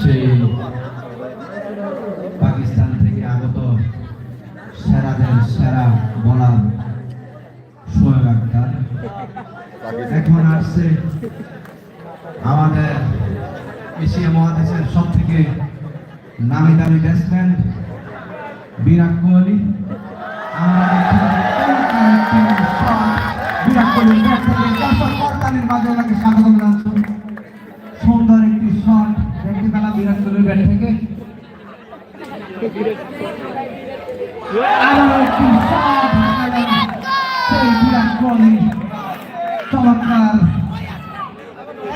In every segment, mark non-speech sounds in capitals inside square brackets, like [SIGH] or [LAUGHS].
সেই সেরা বোলার আক্তার। এখন আসছে আমাদের এশিয়া মহাদেশের সব থেকে নামি দামি ব্যাটসম্যান বিরাট কোহলি। আমরা বিরাট কোহলি ব্যাট থেকে দর্শক করতালির মাঝে ওনাকে স্বাগতম জানাচ্ছি সুন্দর একটি শট দেখতে পেলাম বিরাট কোহলির ব্যাট থেকে আরও একটি শট সেই বিরাট কোহলি চমৎকার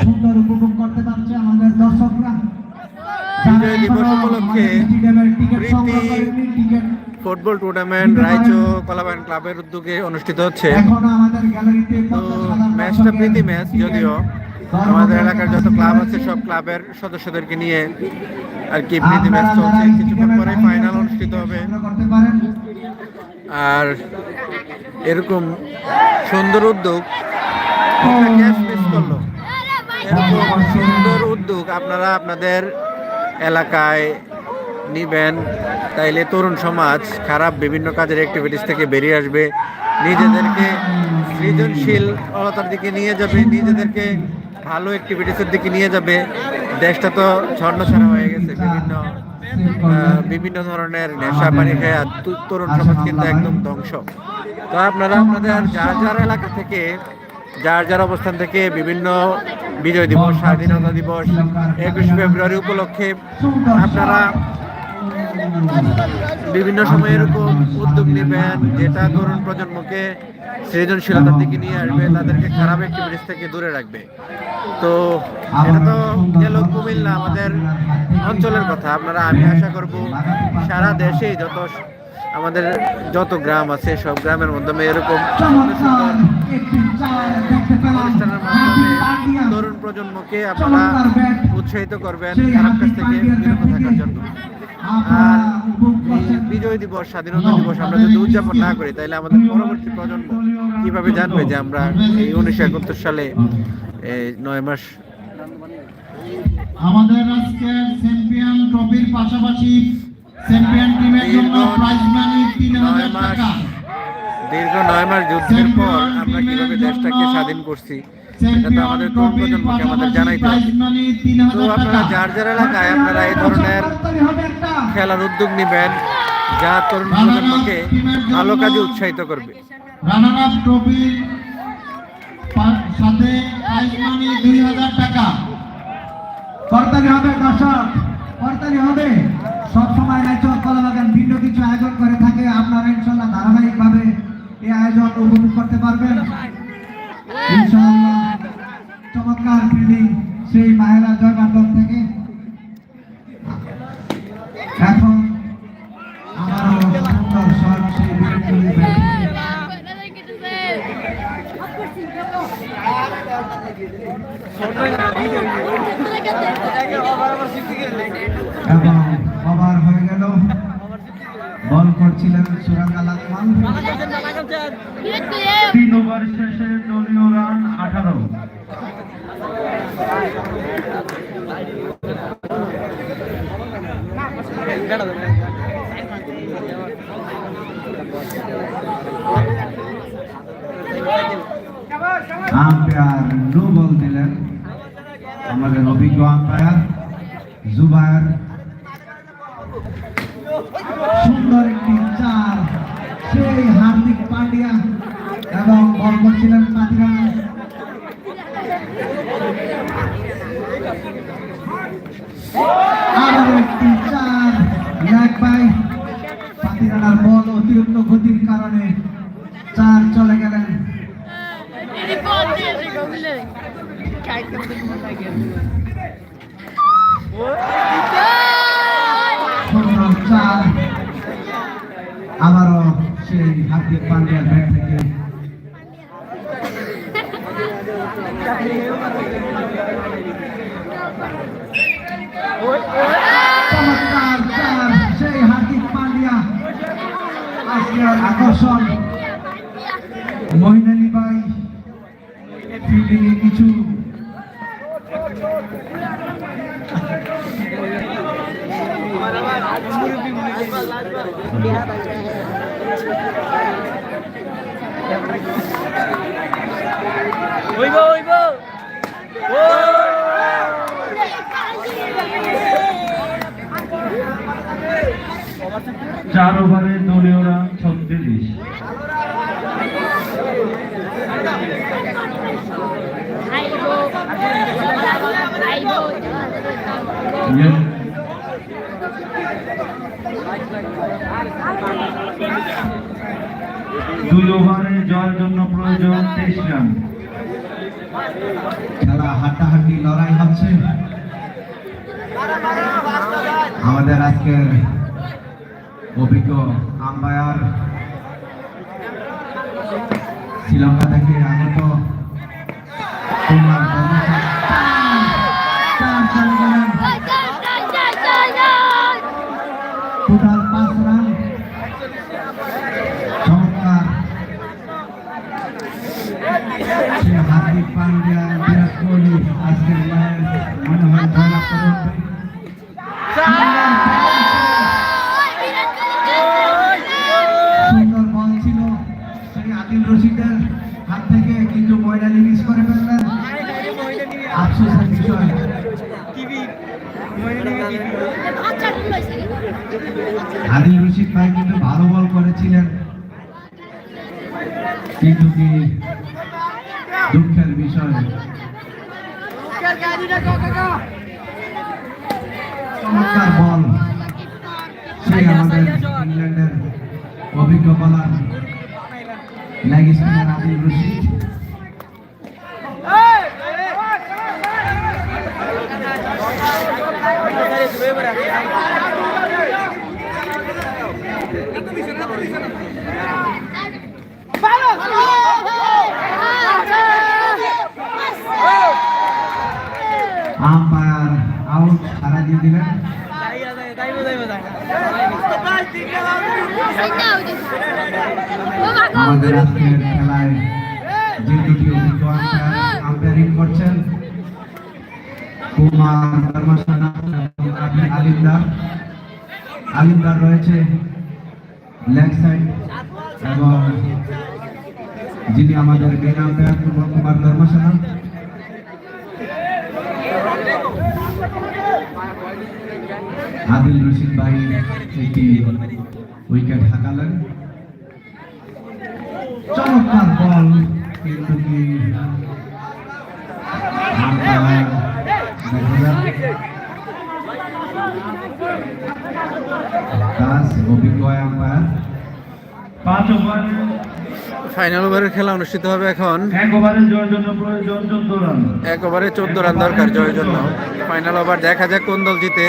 সুন্দর উপভোগ করতে পারছে আমাদের দর্শকরা। যারা এখনও স্টেডিয়ামের টিকিট সংগ্রহ করেননি, টিকিট ফুটবল টুর্নামেন্ট রাইচো কলাবান ক্লাবের উদ্যোগে অনুষ্ঠিত হচ্ছে। তো ম্যাচটা প্রীতি ম্যাচ যদিও আমাদের এলাকার যত ক্লাব আছে সব ক্লাবের সদস্যদেরকে নিয়ে আর কি প্রীতি ম্যাচ চলছে কিছুক্ষণ পরে ফাইনাল অনুষ্ঠিত হবে। আর এরকম সুন্দর উদ্যোগ একটা মিস করল। এরকম সুন্দর উদ্যোগ আপনারা আপনাদের এলাকায় নিবেন, তাইলে তরুণ সমাজ, খারাপ বিভিন্ন কাজের অ্যাক্টিভিটিস থেকে বেরিয়ে আসবে। নিজেদেরকে সৃজনশীল অলতার দিকে নিয়ে যাবে, নিজেদেরকে ভালো অ্যাক্টিভিটিসের দিকে নিয়ে যাবে। দেশটা তো ছন্ন ছাড়া হয়ে গেছে, বিভিন্ন বিভিন্ন ধরনের নেশা পানি খেয়ে তরুণ সমাজ কিন্তু একদম ধ্বংস। তো আপনারা আপনাদের যার যার এলাকা থেকে, যার যার অবস্থান থেকে বিভিন্ন বিজয় দিবস, স্বাধীনতা দিবস, একুশে ফেব্রুয়ারি উপলক্ষে আপনারা বিভিন্ন সময় এরকম উদ্যোগ নেবেন, যেটা তরুণ প্রজন্মকে সৃজনশীলতার দিকে নিয়ে আসবে, তাদেরকে খারাপ অ্যাক্টিভিটিস থেকে দূরে রাখবে। তো এটা তো গেল কুমিল্লা আমাদের অঞ্চলের কথা, আপনারা আমি আশা করব সারা দেশে যত আমাদের যত গ্রাম আছে, সব গ্রামের মাধ্যমে এরকম একটি তরুণ প্রজন্মকে আপনারা উৎসাহিত করবেন, খারাপ কাছ থেকে বিরত থাকার জন্য। আর বিজয় দিবস স্বাধীনতা দিবস আমরা যদি উদযাপন না করি তাহলে আমাদের পরবর্তী প্রজন্ম কীভাবে জানবে যে আমরা এই উনিশশো একাত্তর সালে এই নয় মাস আমাদের আজকের চ্যাম্পিয়ন ট্রফির পাশাপাশি চ্যাম্পিয়ন টিমের জন্য প্রাইজ মানি তিন হাজার মাস টাকা। দীর্ঘ নয় মাস যুদ্ধের পর আমরা কীভাবে দেশটাকে স্বাধীন করছি তো আমাদের তরুণ প্রজন্মকে আমাদের তো আপনারা যার যার এলাকায় আপনারা এই ধরনের খেলার উদ্যোগ নেবেন, যা তরুণ প্রজন্মকে ভালো কাজে উৎসাহিত করবে। সাথে দুই হাজার টাকা। হবে, দর্শক, করতালি হবে। নাইচ কলাবাগান ভিন্ন কিছু আয়োজন করে থাকে। এই আয়োজন উপভোগ করতে পারবেন। চমৎকার ফিল্ডিং সেই মাহেরা জয়বান্ধব থেকে। এখন থেকে। এবং ওভার হয়ে গেল বল করছিলেন সুরাঙ্গা লাকমান তিন ওভার শেষে দলীয় রান আঠারো। আম্পায়ার নো বল দিলেন। আমাদের অভিজ্ঞ আম্পায়ার জুবায়ের। সুন্দর একটি চার সেই হার্দিক পান্ডিয়া এবং বল আরও একটি চার অতিরিক্ত কারণে চার চলে গেলেন। হার্দিক পান্ডিয়া ব্যাট থেকে চমৎকার সেই হার্দিক পান্ডিয়া আজকের আকর্ষণ মহিনালী বাই ফিল্ডিং এ কিছু Thank [LAUGHS] you. হইব হইব চার ওভারে দলীয় রান ছত্রিশ Yeah. খেলা হাড্ডাহাড্ডি লড়াই হচ্ছে। আমাদের আজকের অভিজ্ঞ আম্পায়ার শ্রীলঙ্কা থেকে আগত কুমার আদিল রশিদ ভাই কিন্তু ভালো বল করেছিলেন। কিন্তু কি দুঃখের বিষয়। চমৎকার বল। সেই আমাদের ইংল্যান্ডের অভিজ্ঞ bowler leg spinner Adil Rashid. Umpire out সারা দিয়ে দিলেন। আমাদের আজকের খেলায় যে দুটি আম্পায়ারিং করছেন, কুমার ধর্মসানা আলিমদার। আলিমদার রয়েছে লেগ সাইড এবং যিনি আমাদের main umpire Kumar Dharmasena. Adil Rashid ভাই একটি উইকেট হাঁকালেন। চমৎকার বল কিন্তু কি আম্পায়ার দেখা যাক। দাস অভিজ্ঞ আম্পায়ার পাঁচ ওভারে ফাইনাল ওভারের খেলা অনুষ্ঠিত হবে এখন। এক ওভারে জয়ের জন্য প্রয়োজন চোদ্দ রান এক ওভারে চোদ্দ রান দরকার জয়ের জন্য ফাইনাল ওভার দেখা যাক কোন দল জিতে।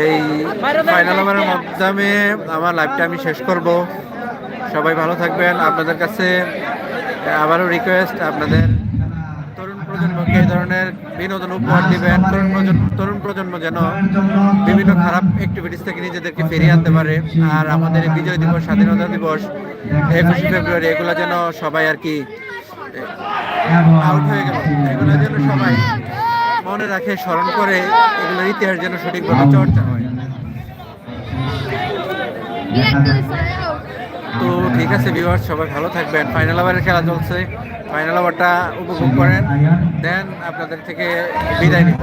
এই ফাইনাল ওভারের মাধ্যমে আমার লাইফটা আমি শেষ করব। সবাই ভালো থাকবেন। আপনাদের কাছে আবারও রিকোয়েস্ট আপনাদের তরুণ প্রজন্মকে এই ধরনের বিনোদন উপহার দিবেন। তরুণ প্রজন্ম তরুণ প্রজন্ম যেন বিভিন্ন খারাপ অ্যাক্টিভিটিস থেকে নিজেদেরকে ফিরিয়ে আনতে পারে। আর আমাদের বিজয় দিবস, স্বাধীনতা দিবস, একুশে ফেব্রুয়ারি, এগুলো যেন সবাই আর কি আউট হয়ে গেল। এগুলো যেন সবাই মনে রাখে, স্মরণ করে, এগুলোর ইতিহাস যেন সঠিকভাবে চর্চা তো ঠিক আছে ভিউয়ার্স সবাই ভালো থাকবেন। ফাইনাল ওভারের খেলা চলছে। ফাইনাল ওভারটা উপভোগ করেন। দেন আপনাদের থেকে বিদায় নিব।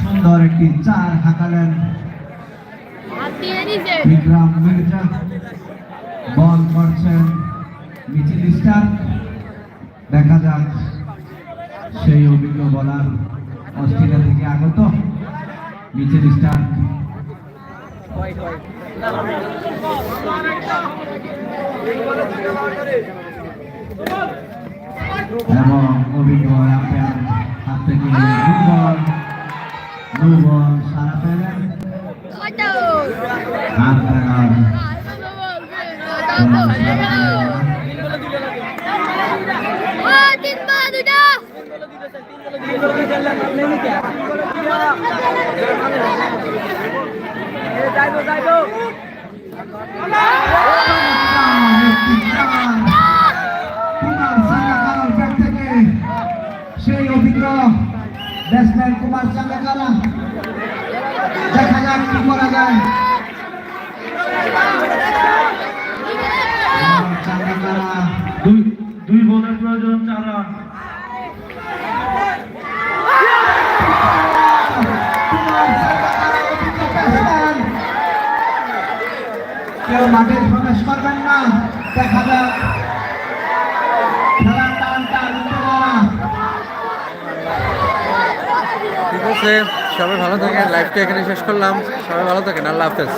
সুন্দর একটি চার হাঁকালেন। বিক্রম মির্জা বল করছেন মিচিল স্টার। দেখা যাক সেই অভিজ্ঞ বলার অস্ট্রেলিয়া থেকে আগত মিচেল স্টার। এবং অভিজ্ঞ আম্পায়ার হাত থেকে দু বল দু সারা পেলেন যাইব যাইব সেই অভিজ্ঞ ব্যাটসম্যান কুমার চাঙ্গাকারা দেখা যাক কি করা যায় দুই দুই বলের প্রয়োজন, চার রান কেউ মাঠে প্রবেশ করবেন না। দেখা যাক। খেলার টানটা উত্তেজনা ঠিক আছে সবাই ভালো থাকে লাইফটা এখানে শেষ করলাম। সবাই ভালো থাকেন। আল্লাহ হাফেজ।